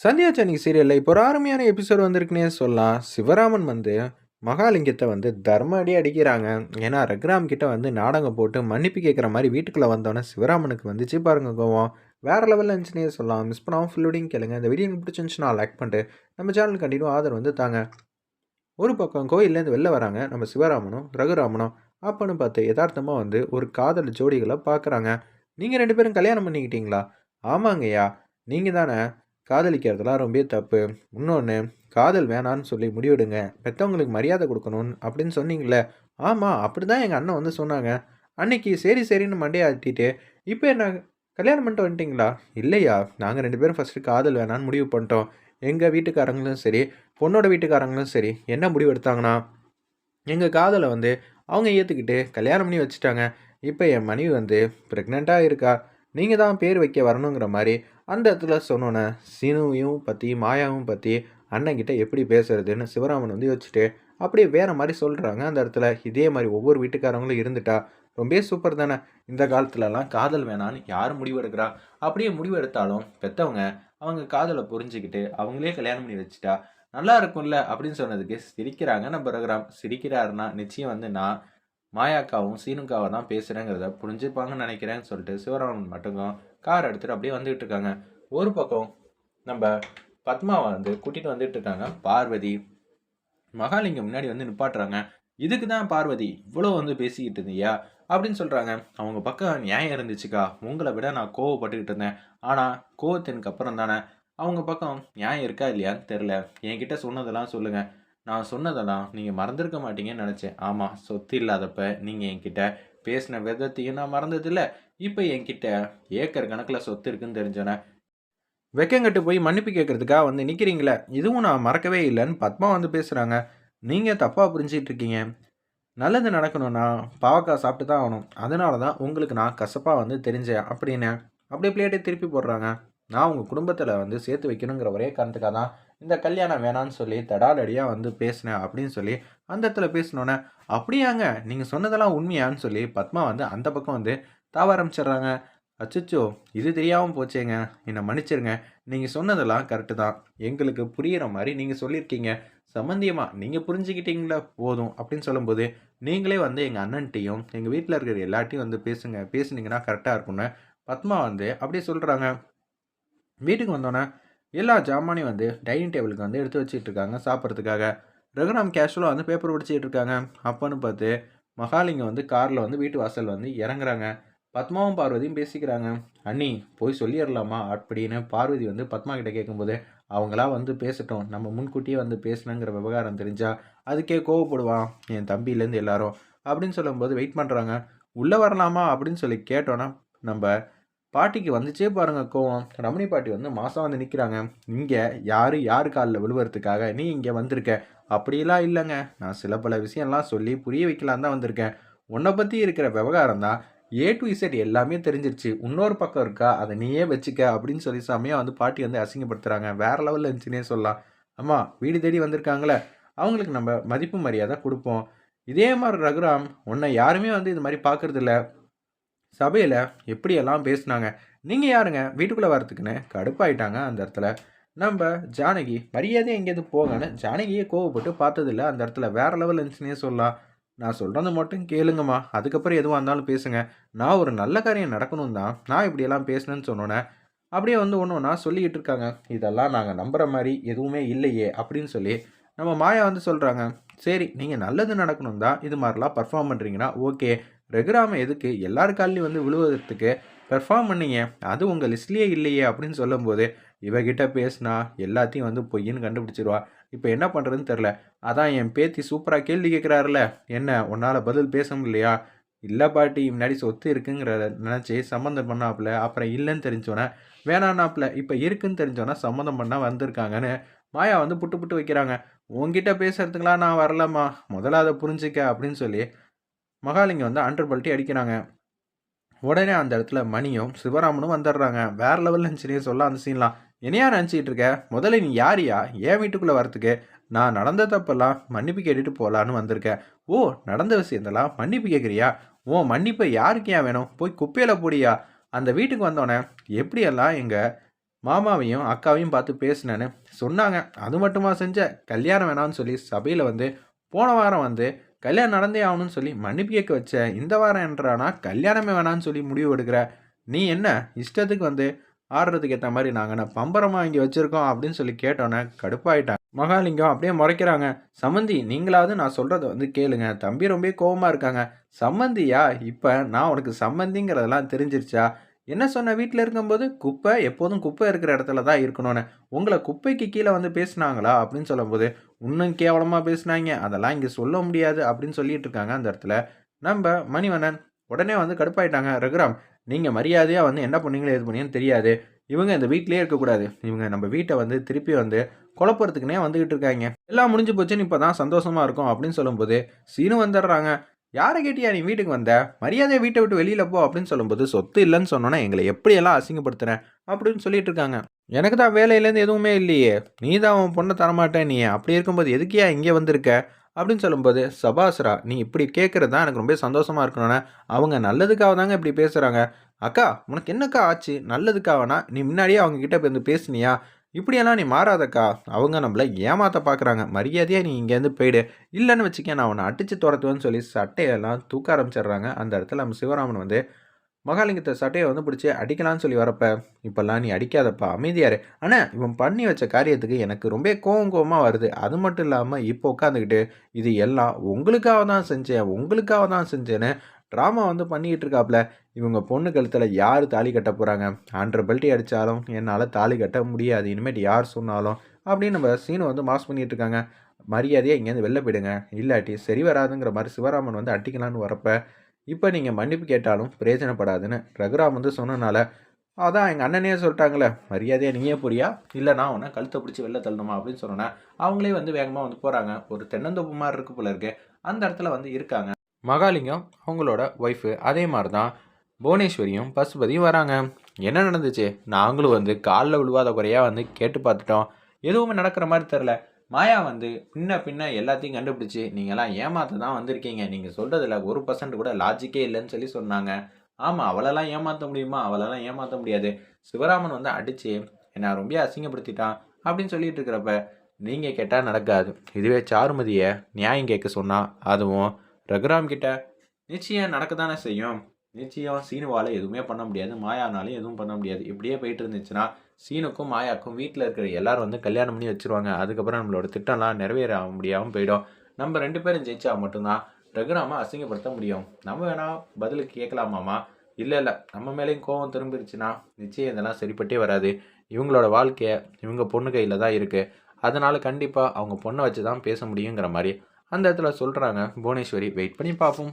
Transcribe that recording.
சந்தியா சனி சீரியலில் இப்போ ஒரு அருமையான எபிசோட் வந்திருக்குன்னே சொல்லலாம். சிவராமன் வந்து மகாலிங்கத்தை வந்து தர்ம அடி அடிக்கிறாங்க. ஏன்னா ரக்ராம் கிட்ட வந்து நாடகம் போட்டு மன்னிப்பு கேட்குற மாதிரி வீட்டுக்குள்ளே வந்தோன்னே சிவராமனுக்கு வந்துச்சு பாருங்க கோவம். வேறு லெவலில் இருந்துச்சுன்னே சொல்லலாம். மிஸ் பண்ணாமல் ஃபுல்லோடையும் கேளுங்க. இந்த வீடியோ பிடிச்சிருந்துச்சுன்னா லைக் பண்ணிட்டு நம்ம சேனல் கண்டினியூ ஆதரவு வந்து தாங்க. ஒரு பக்கம் கோயிலேருந்து வெளில வராங்க நம்ம சிவராமனும் ரகுராமனும். அப்பன்னு பார்த்து யதார்த்தமாக வந்து ஒரு காதல் ஜோடிகளை பார்க்குறாங்க. நீங்கள் ரெண்டு பேரும் கல்யாணம் பண்ணிக்கிட்டீங்களா? ஆமாங்கய்யா. நீங்கள் தானே காதலிக்கிறதுலாம் ரொம்ப தப்பு. இன்னொன்று காதல் வேணான்னு சொல்லி முடிவெடுங்க. பெற்றவங்களுக்கு மரியாதை கொடுக்கணும்னு அப்படின்னு சொன்னீங்களே ஆமாம் அப்படி தான் எங்கள் அண்ணன் வந்து சொன்னாங்க. அன்னைக்கு சரி சரின்னு மண்டையை ஆட்டிட்டு இப்போ என்ன கல்யாணம் பண்ணிட்டு வந்துட்டீங்களா? இல்லையா நாங்கள் ரெண்டு பேரும் ஃபஸ்ட்டு காதல் வேணான்னு முடிவு பண்ணிட்டோம். எங்கள் வீட்டுக்காரங்களும் சரி பொண்ணோட வீட்டுக்காரங்களும் சரி என்ன முடிவு எடுத்தாங்கன்னா எங்கள் காதலை வந்து அவங்க ஏற்றுக்கிட்டு கல்யாணம் பண்ணி வச்சுட்டாங்க. இப்போ என் மனைவி வந்து ப்ரெக்னெண்ட்டாக இருக்கா? நீங்கள் தான் பேர் வைக்க வரணுங்கிற மாதிரி அந்த இடத்துல சொன்னோன்னே சீனுவையும் பற்றி மாயாவும் பற்றி அண்ணங்கிட்ட எப்படி பேசுறதுன்னு சிவராமன் வந்து யோசிச்சுட்டு அப்படியே வேறு மாதிரி சொல்கிறாங்க அந்த இடத்துல இதே மாதிரி ஒவ்வொரு வீட்டுக்காரங்களும் இருந்துட்டா ரொம்ப சூப்பர் தானே. இந்த காலத்துலலாம் காதல் வேணான்னு யார் முடிவெடுக்கிறா? அப்படியே முடிவெடுத்தாலும் பெற்றவங்க அவங்க காதலை புரிஞ்சுக்கிட்டு அவங்களே கல்யாணம் பண்ணி வச்சுட்டா நல்லா இருக்கும்ல. அப்படின்னு சொன்னதுக்கு சிரிக்கிறாங்க. நம்ம ரகுராம் சிரிக்கிறாருன்னா நிச்சயம் வந்து நான் மாயாக்காவும் சீனுக்காவை தான் பேசுகிறேங்கிறத புரிஞ்சுப்பாங்கன்னு நினைக்கிறேன்னு சொல்லிட்டு சிவராமன் மட்டும் கார் எடுத்துகிட்டு அப்படியே வந்துகிட்டு இருக்காங்க. ஒரு பக்கம் நம்ம பத்மாவை வந்து கூட்டிகிட்டு வந்துட்டு இருக்காங்க. பார்வதி மகாலிங்கம் முன்னாடி வந்து நிப்பாட்டுறாங்க. இதுக்கு தான் பார்வதி இவ்வளோ வந்து பேசிக்கிட்டு இருந்தியா? அப்படின்னு சொல்கிறாங்க அவங்க பக்கம் நியாயம் இருந்துச்சுக்கா. உங்களை விட நான் கோவப்பட்டுக்கிட்டு இருந்தேன். ஆனால் கோவத்தினுக்கு அப்புறம் தானே அவங்க பக்கம் நியாயம் இருக்கா இல்லையான்னு தெரில என்கிட்ட சொன்னதெல்லாம் சொல்லுங்கள் நான் சொன்னதெல்லாம் நீங்கள் மறந்துருக்க மாட்டீங்கன்னு நினச்சேன். ஆமாம் சொத்து இல்லாதப்ப நீங்கள் என்கிட்ட பேசின விதத்தையும் நான் மறந்ததில்ல. இப்போ என்கிட்ட ஏக்கர் கணக்கில் சொத்து இருக்குன்னு தெரிஞ்சோன்னே வெக்கங்கட்டு போய் மன்னிப்பு கேட்குறதுக்காக வந்து நிற்கிறீங்களே இதுவும் நான் மறக்கவே இல்லைன்னு பத்மா வந்து பேசுகிறாங்க நீங்கள் தப்பாக புரிஞ்சிட்டு இருக்கீங்க. நல்லது நடக்கணும்னா பாவக்காய் சாப்பிட்டு தான் ஆகணும். அதனால தான் உங்களுக்கு நான் கசப்பாக வந்து தெரிஞ்சேன் அப்படின்னு அப்படியே பிளேட்டை திருப்பி போடுறாங்க. நான் உங்கள் குடும்பத்தில் வந்து சேர்த்து வைக்கணுங்கிற ஒரே காரணத்துக்காக தான் இந்த கல்யாணம் வேணான்னு சொல்லி தடாலடியாக வந்து பேசினேன் அப்படின்னு சொல்லி அந்த இடத்துல பேசினோன்னே அப்படியாங்க நீங்கள் சொன்னதெல்லாம் உண்மையான்னு சொல்லி பத்மா வந்து அந்த பக்கம் வந்து தாவ ஆரம்பிச்சிடுறாங்க. அச்சச்சோ இது தெரியாமல் போச்சேங்க. என்னை மன்னிச்சிருங்க. நீங்கள் சொன்னதெல்லாம் கரெக்டு தான். எங்களுக்கு புரிகிற மாதிரி நீங்கள் சொல்லியிருக்கீங்க. சம்மந்தியமாக நீங்கள் புரிஞ்சுக்கிட்டீங்களா போதும். அப்படின்னு சொல்லும்போது நீங்களே வந்து எங்கள் அண்ணன்ட்டையும் எங்கள் வீட்டில் இருக்கிற எல்லாட்டையும் வந்து பேசுங்க. பேசுனீங்கன்னா கரெக்டாக இருக்கும்னு. பத்மா வந்து அப்படியே சொல்கிறாங்க வீட்டுக்கு வந்தோன்னே எல்லா ஜாமானையும் வந்து டைனிங் டேபிளுக்கு வந்து எடுத்து வச்சுட்டு இருக்காங்க சாப்பிட்றதுக்காக. ரகுராம் கேஷுவலாக வந்து பேப்பர் படிச்சுட்டு இருக்காங்க. அப்போன்னு பார்த்து மகாலிங்கம் வந்து காரில் வந்து வீட்டு வாசல் வந்து இறங்குறாங்க. பத்மாவும் பார்வதியும் பேசிக்கிறாங்க. அண்ணி போய் சொல்லிடலாமா அப்படின்னு பார்வதி வந்து பத்மா கிட்ட கேட்கும்போது அவங்களா வந்து பேசட்டும். நம்ம முன்கூட்டியே வந்து பேசணுங்கிற விவகாரம் தெரிஞ்சால் அதுக்கே கோவப்படுவான் என் தம்பியிலேருந்து எல்லாரும் அப்படின்னு சொல்லும்போது வெயிட் பண்ணுறாங்க உள்ளே வரலாமா அப்படின்னு சொல்லி கேட்டோன்னா நம்ம பாட்டிக்கு வந்துச்சே பாருங்கள் கோவம். ரமணி பாட்டி வந்து மாதம் வந்து நிற்கிறாங்க இங்கே யார் யார் காலில் விழுவுறதுக்காக நீ இங்கே வந்திருக்க? அப்படிலாம் இல்லைங்க. நான் சில பல விஷயம்லாம் சொல்லி புரிய வைக்கலாம் தான் வந்திருக்கேன். உன்னை பற்றி இருக்கிற விவகாரம் தான் ஏ டு இசட் எல்லாமே தெரிஞ்சிருச்சு. இன்னொரு பக்கம் இருக்கா? அதை நீயே வச்சுக்க அப்படின்னு சொல்லி சாமியாக வந்து பாட்டி வந்து அசிங்கப்படுத்துகிறாங்க வேறு லெவலில் இருந்துச்சுன்னே சொல்லலாம். அம்மா வீடு தேடி வந்திருக்காங்களே. அவங்களுக்கு நம்ம மதிப்பு மரியாதை கொடுப்போம். இதே மாதிரி ரகுராம் உன்னை யாருமே வந்து இது மாதிரி பார்க்குறதில்ல. சபையில் எப்படியெல்லாம் பேசினாங்க? நீங்கள் யாருங்க? வீட்டுக்குள்ளே வரத்துக்குன்னு கடுப்பாயிட்டாங்க அந்த இடத்துல. நம்ம ஜானகி மரியாதை எங்கேயாவது போகன்னு ஜானகியே கோவப்பட்டு பார்த்ததில்ல. அந்த இடத்துல வேறு லெவல் இருந்துச்சுன்னே சொல்லலாம். நான் சொல்கிறது மட்டும் கேளுங்கம்மா. அதுக்கப்புறம் எதுவாக இருந்தாலும் பேசுங்க. நான் ஒரு நல்ல காரியம் நடக்கணும் தான். நான் இப்படியெல்லாம் பேசினேன்னு சொன்னோன்னே அப்படியே வந்து ஒன்று ஒன்றா சொல்லிக்கிட்டு இருக்காங்க. இதெல்லாம் நாங்கள் நம்புகிற மாதிரி எதுவுமே இல்லையே அப்படின்னு சொல்லி நம்ம மாயா வந்து சொல்கிறாங்க சரி நீங்கள் நல்லது நடக்கணும் தான். இது மாதிரிலாம் பர்ஃபார்ம் பண்ணுறீங்கன்னா ஓகே ரெகுராம எதுக்கு? எல்லார் காலையும் வந்து விழுவதற்கு பெர்ஃபார்ம் பண்ணீங்க. அது உங்கள் லிஸ்ட்லேயே இல்லையே அப்படின்னு சொல்லும்போது இவகிட்ட பேசினா எல்லாத்தையும் வந்து பொய்யின்னு கண்டுபிடிச்சிருவா. இப்போ என்ன பண்ணுறதுன்னு தெரில அதான் என் பேத்தி சூப்பராக கேள்வி கேட்குறாருல என்ன உன்னால் பதில் பேச முடியலையா? இல்லை பாட்டி முன்னாடி சொத்து இருக்குங்கிறத நினச்சி சம்மந்தம் பண்ணாப்புல. அப்புறம் இல்லைன்னு தெரிஞ்சோன்னே வேணான்னாப்புல. இப்போ இருக்குன்னு தெரிஞ்சோன்னா சம்மந்தம் பண்ணால் வந்திருக்காங்கன்னு மாயா வந்து புட்டு புட்டு வைக்கிறாங்க. உங்ககிட்ட பேசுறதுக்கெலாம் நான் வரலம்மா. முதல்ல அதை புரிஞ்சிக்க அப்படின்னு சொல்லி மகாலிங்கம் வந்து அண்டர் பல்ட்டி அடிக்கிறாங்க. உடனே அந்த இடத்துல மணியும் சிவராமனும் வந்துடுறாங்க. வேற லெவலில் இருந்துச்சுனே சொல்ல அந்த சீன்லாம் என்னையா நினச்சிக்கிட்டு இருக்க? முதல்ல நீ யாரியா? ஏன் வீட்டுக்குள்ளே வரத்துக்கு நான் நடந்த தப்பெல்லாம் மன்னிப்பு கேட்டுட்டு போகலான்னு வந்திருக்கேன். ஓ நடந்த விஷயத்தெல்லாம் மன்னிப்பு கேட்குறியா? ஓ மன்னிப்பை யாருக்கு ஏன் வேணும்? போய் குப்பையில் போடியா? அந்த வீட்டுக்கு வந்தோடனே எப்படியெல்லாம் எங்கள் மாமாவையும் அக்காவையும் பார்த்து பேசினேன்னு சொன்னாங்க. அது மட்டுமா செஞ்ச? கல்யாணம் வேணாம்னு சொல்லி சபையில் வந்து போன வாரம் வந்து கல்யாணம் நடந்தே ஆகணும்னு சொல்லி மன்னிப்பு கேட்க வச்ச இந்த வாரம் என்றானா கல்யாணமே வேணான்னு சொல்லி முடிவு எடுக்கிற நீ என்ன இஷ்டத்துக்கு வந்து ஆடுறதுக்கு ஏற்ற மாதிரி நாங்கள் என்ன பம்பரமாக இங்கே வச்சுருக்கோம் அப்படின்னு சொல்லி கேட்டோன்னே கடுப்பாயிட்டாங்க. மகாலிங்கம் அப்படியே முறைக்கிறாங்க. சம்மந்தி நீங்களாவது நான் சொல்கிறத வந்து கேளுங்க. தம்பி ரொம்ப கோவமாக இருக்காங்க. சம்மந்தியா இப்போ நான் உனக்கு சம்மந்திங்கிறதெல்லாம் தெரிஞ்சிருச்சா? என்ன சொன்ன வீட்டில் இருக்கும்போது குப்பை எப்போதும் குப்பை இருக்கிற இடத்துல தான் இருக்கணும்னு. உங்களை குப்பைக்கு கீழே வந்து பேசுனாங்களா? அப்படின்னு சொல்லும்போது இன்னும் கேவலமாக பேசினாங்க. அதெல்லாம் இங்கே சொல்ல முடியாது. அப்படின்னு சொல்லிட்டு இருக்காங்க அந்த இடத்துல. நம்ம மணிவண்ணன் உடனே வந்து கடுப்பாயிட்டாங்க. ரகுராம் நீங்கள் மரியாதையாக வந்து என்ன பண்ணீங்களோ எது பண்ணீங்கன்னு தெரியாது. இவங்க இந்த வீட்லேயே இருக்கக்கூடாது. இவங்க நம்ம வீட்டை வந்து திருப்பி வந்து குழப்பறதுக்குனே வந்துக்கிட்டு இருக்காங்க. எல்லாம் முடிஞ்சு போச்சுன்னு இப்போ தான் சந்தோஷமாக இருக்கும். அப்படின்னு சொல்லும்போது சீனு வந்துடுறாங்க. யாரை கேட்டியா நீ வீட்டுக்கு வந்த? மரியாதையை வீட்டை விட்டு வெளியில் போ அப்படின்னு சொல்லும்போது சொத்து இல்லைன்னு சொன்னோன்னே எங்களை எப்படியெல்லாம் அசிங்கப்படுத்துறேன் அப்படின்னு சொல்லிட்டு இருக்காங்க. எனக்கு தான் வேலையிலேருந்து எதுவுமே இல்லையே. நீ தான் உன் பொண்ணை தரமாட்டேன் நீ அப்படி இருக்கும்போது எதுக்கியா இங்கே வந்திருக்க? அப்படின்னு சொல்லும்போது சபாஸ்ரா நீ இப்படி கேட்குறது தான் எனக்கு ரொம்ப சந்தோஷமாக இருக்கணும்னா. அவங்க நல்லதுக்காக தாங்க இப்படி பேசுகிறாங்க அக்கா உனக்கு என்னக்கா ஆச்சு? நல்லதுக்காகனா? நீ முன்னாடியே அவங்க கிட்ட போய் வந்து பேசினியா? இப்படியெல்லாம் நீ மாறாதக்கா. அவங்க நம்மளை ஏமாத்த பார்க்குறாங்க மரியாதையாக நீ இங்கேருந்து போயிடு. இல்லைன்னு வச்சுக்க நான் உன்னை அடித்து துரத்துவேன்னு சொல்லி சட்டையெல்லாம் தூக்க ஆரம்பிச்சிடுறாங்க. அந்த இடத்துல நம்ம சிவராமன் வந்து மகாலிங்கத்தை சட்டையை வந்து பிடிச்சி அடிக்கலாம்னு சொல்லி வரப்ப இப்போல்லாம் நீ அடிக்காதப்பா அமைதியாரு. ஆனால் இவன் பண்ணி வச்ச காரியத்துக்கு எனக்கு ரொம்ப கோவம் கோவமாக வருது. அது மட்டும் இல்லாமல் இப்போ உட்காந்துக்கிட்டு இது எல்லாம் உங்களுக்காக தான் செஞ்சேன் உங்களுக்காக தான் செஞ்சேன்னு ட்ராமா வந்து பண்ணிக்கிட்டு இருக்காப்புல இவங்க பொண்ணு கழுத்தில் யார் தாலி கட்ட போகிறாங்க ஹண்ட்ரட் பெல்ட்டி அடித்தாலும் என்னால் தாலி கட்ட முடியாது. இனிமேட்டு யார் சொன்னாலும் அப்படின்னு நம்ம சீனை வந்து மாஸ் பண்ணிகிட்டு இருக்காங்க மரியாதையாக இங்கேருந்து வெளில போயிடுங்க. இல்லாட்டி சரி வராதுங்கிற மாதிரி சிவராமன் வந்து அட்டிக்கலான்னு வரப்ப இப்போ நீங்கள் மன்னிப்பு கேட்டாலும் பிரயோஜனப்படாதுன்னு ரகுராம் வந்து சொன்னனால அதான் எங்கள் அண்ணனே சொல்லிட்டாங்களே மரியாதையாக நீயே புரியா? இல்லை நான் உன்னை கழுத்தை பிடிச்சி வெளில தள்ளணுமா? அப்படின்னு சொன்னேன் அவங்களே வந்து வேகமாக வந்து போகிறாங்க ஒரு தென்னந்தோப்பு மாதிரி இருக்கு போல இருக்கு. அந்த இடத்துல வந்து இருக்காங்க. மகாலிங்கம் அவங்களோட ஒய்ஃபு அதே மாதிரி தான் புவனேஸ்வரியும் பசுபதியும் வராங்க. என்ன நடந்துச்சு? நாங்களும் வந்து காலில் விழுவாத குறையாக வந்து கேட்டு பார்த்துட்டோம். எதுவுமே நடக்கிற மாதிரி தெரில மாயா வந்து பின்ன பின்ன எல்லாத்தையும் கண்டுபிடிச்சி நீங்களாம் ஏமாற்ற தான் வந்திருக்கீங்க. நீங்கள் சொல்கிறதுல ஒரு பர்சன்ட் கூட லாஜிக்கே இல்லைன்னு சொல்லி சொன்னாங்க. ஆமாம் அவளெல்லாம் ஏமாற்ற முடியுமா? அவளெல்லாம் ஏமாற்ற முடியாது. சிவராமன் வந்து அடித்து என்னை ரொம்ப அசிங்கப்படுத்திட்டான் அப்படின்னு சொல்லிட்டு இருக்கிறப்ப நீங்கள் கேட்டால் நடக்காது. இதுவே சாருமதியை நியாயம் கேட்க சொன்னால் அதுவும் ரகுராம் கிட்ட நிச்சயம் நடக்க தானே செய்யும். நிச்சயம் சீனுவால் எதுவுமே பண்ண முடியாது மாயானாலும் எதுவும் பண்ண முடியாது. இப்படியே போயிட்டு இருந்துச்சுன்னா சீனுக்கும் மாயாக்கும் வீட்டில் இருக்கிற எல்லாரும் வந்து கல்யாணம் பண்ணி வச்சிருவாங்க. அதுக்கப்புறம் நம்மளோட திட்டம்லாம் நிறைவேற முடியாமல் போயிடும். நம்ம ரெண்டு பேரும் ஜெயிச்சா மட்டும்தான் ரகுராமை அசிங்கப்படுத்த முடியும். நம்ம வேணால் பதிலுக்கு கேட்கலாமாமா இல்லை இல்லை. நம்ம மேலேயும் கோவம் திரும்பிருச்சுன்னா நிச்சயம் இதெல்லாம் சரிப்பட்டே வராது. இவங்களோட வாழ்க்கையை இவங்க பொண்ணு கையில் தான் இருக்குது அதனால் கண்டிப்பாக அவங்க பொண்ணை வச்சு தான் பேச முடியுங்கிற மாதிரி அந்த இடத்துல சொல்கிறாங்க புவனேஸ்வரி வெயிட் பண்ணி பார்ப்போம்.